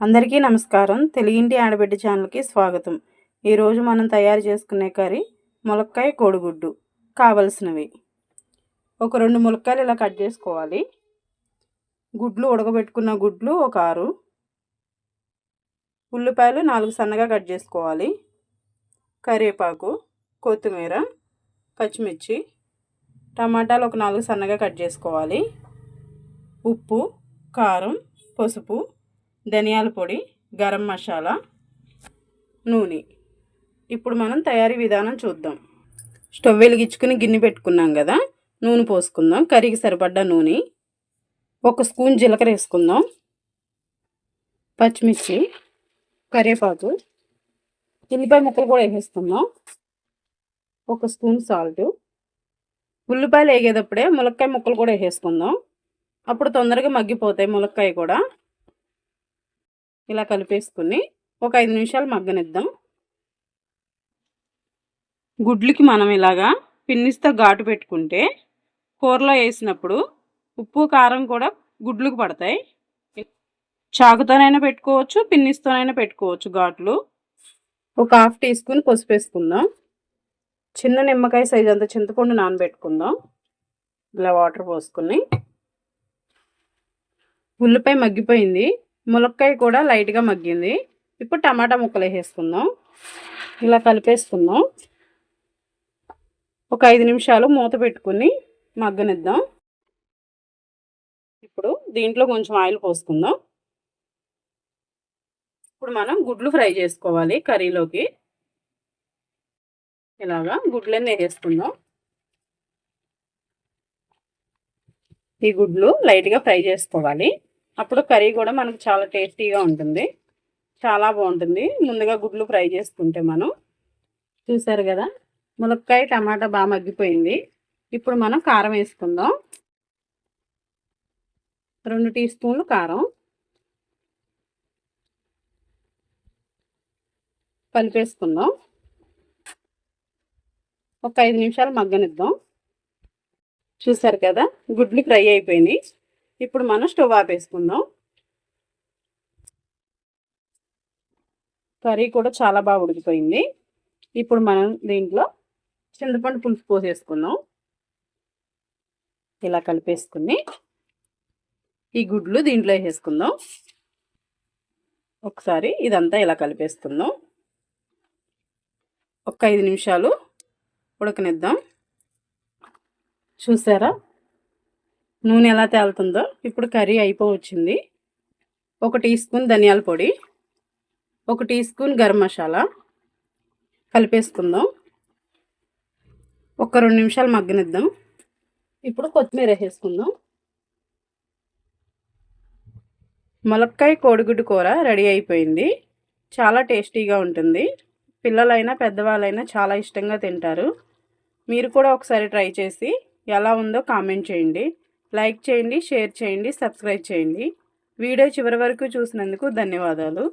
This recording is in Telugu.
అందరికీ నమస్కారం. తెలుగింటి ఆడబిడ్డ ఛానల్కి స్వాగతం. ఈరోజు మనం తయారు చేసుకునే కర్రీ ములక్కాయ కోడిగుడ్డు. కావలసినవి. ఒక రెండు ములక్కాయలు ఇలా కట్ చేసుకోవాలి. గుడ్లు ఉడకబెట్టుకున్న గుడ్లు ఒక ఆరు. ఉల్లిపాయలు నాలుగు సన్నగా కట్ చేసుకోవాలి. కరివేపాకు కొత్తిమీర పచ్చిమిర్చి టమాటాలు ఒక నాలుగు సన్నగా కట్ చేసుకోవాలి. ఉప్పు కారం పసుపు ధనియాల పొడి గరం మసాలా నూనె. ఇప్పుడు మనం తయారీ విధానం చూద్దాం. స్టవ్ వెలిగించుకుని గిన్నె పెట్టుకున్నాం కదా నూనె పోసుకుందాం. కర్రీకి సరిపడ్డ నూనె ఒక స్పూన్ జీలకర్ర వేసుకుందాం. పచ్చిమిర్చి కరివేపాకు ఉల్లిపాయ ముక్కలు కూడా వేసేసుకుందాం. ఒక స్పూన్ సాల్ట్. ఉల్లిపాయలు వేగేటప్పుడే ములక్కాయ ముక్కలు కూడా వేసేసుకుందాం. అప్పుడు తొందరగా మగ్గిపోతాయి ములక్కాయ కూడా. ఇలా కలిపేసుకుని ఒక ఐదు నిమిషాలు మగ్గనిద్దాం. గుడ్లకి మనం ఇలాగా పిన్నిస్తో ఘాటు పెట్టుకుంటే కూరలో వేసినప్పుడు ఉప్పు కారం కూడా గుడ్లకు పడతాయి. చాకుతోనైనా పెట్టుకోవచ్చు పిన్నిస్తోనైనా పెట్టుకోవచ్చు ఘాట్లు. ఒక హాఫ్ టీ స్పూన్ పసుపు వేసుకుందాం. చిన్న నిమ్మకాయ సైజ్ అంత చింతపండు నానబెట్టుకుందాం. ఇలా వాటర్ పోసుకుని. ఉల్లిపాయ మగ్గిపోయింది. ములక్కాయ కూడా లైట్గా మగ్గింది. ఇప్పుడు టమాటా ముక్కలు వేసేసుకుందాం. ఇలా కలిపేసుకుందాం. ఒక ఐదు నిమిషాలు మూత పెట్టుకుని మగ్గనిద్దాం. ఇప్పుడు దీంట్లో కొంచెం ఆయిల్ పోసుకుందాం. ఇప్పుడు మనం గుడ్లు ఫ్రై చేసుకోవాలి కర్రీలోకి. ఇలాగా గుడ్లన్నీ వేసేసుకుందాం ఈ గుడ్లు లైట్గా ఫ్రై చేసుకోవాలి. అప్పుడు కర్రీ కూడా మనకు చాలా టేస్టీగా ఉంటుంది. చాలా బాగుంటుంది. ముందుగా గుడ్లు ఫ్రై చేసుకుంటే మనం. చూసారు కదా? ములక్కాయ టమాటా బాగా మగ్గిపోయింది. ఇప్పుడు మనం కారం వేసుకుందాం. రెండు టీ స్పూన్లు కారం. కలిపేసుకుందాం. ఒక ఐదు నిమిషాలు మగ్గనిద్దాం. చూసారు కదా? గుడ్లు ఫ్రై అయిపోయినాయి. ఇప్పుడు మనం స్టవ్ ఆపేసుకుందాం. కర్రీ కూడా చాలా బాగా ఉడికిపోయింది. ఇప్పుడు మనం దీంట్లో చింతపండు పులుసు పోసేసుకుందాం. ఇలా కలిపేసుకుని ఈ గుడ్లు దీంట్లో వేసేసుకుందాం. ఒకసారి ఇదంతా ఇలా కలిపేసుకుందాం. ఒక ఐదు నిమిషాలు ఉడకనిద్దాం. చూసారా? నూనె ఎలా తేలుతుందో ఇప్పుడు కర్రీ అయిపోవచ్చింది. ఒక టీ స్పూన్ ధనియాల పొడి ఒక టీ స్పూన్ గరం మసాలా కలిపేసుకుందాం. ఒక రెండు నిమిషాలు మగ్గనిద్దాం. ఇప్పుడు కొత్తిమీర వేసేసుకుందాం. ములక్కాయ కోడిగుడ్డు కూర రెడీ అయిపోయింది. చాలా టేస్టీగా ఉంటుంది. పిల్లలైనా పెద్దవాళ్ళైనా చాలా ఇష్టంగా తింటారు. మీరు కూడా ఒకసారి ట్రై చేసి ఎలా ఉందో కామెంట్ చేయండి. లైక్ చేయండి షేర్ చేయండి సబ్స్క్రైబ్ చేయండి. వీడియో చివరి వరకు చూసినందుకు ధన్యవాదాలు.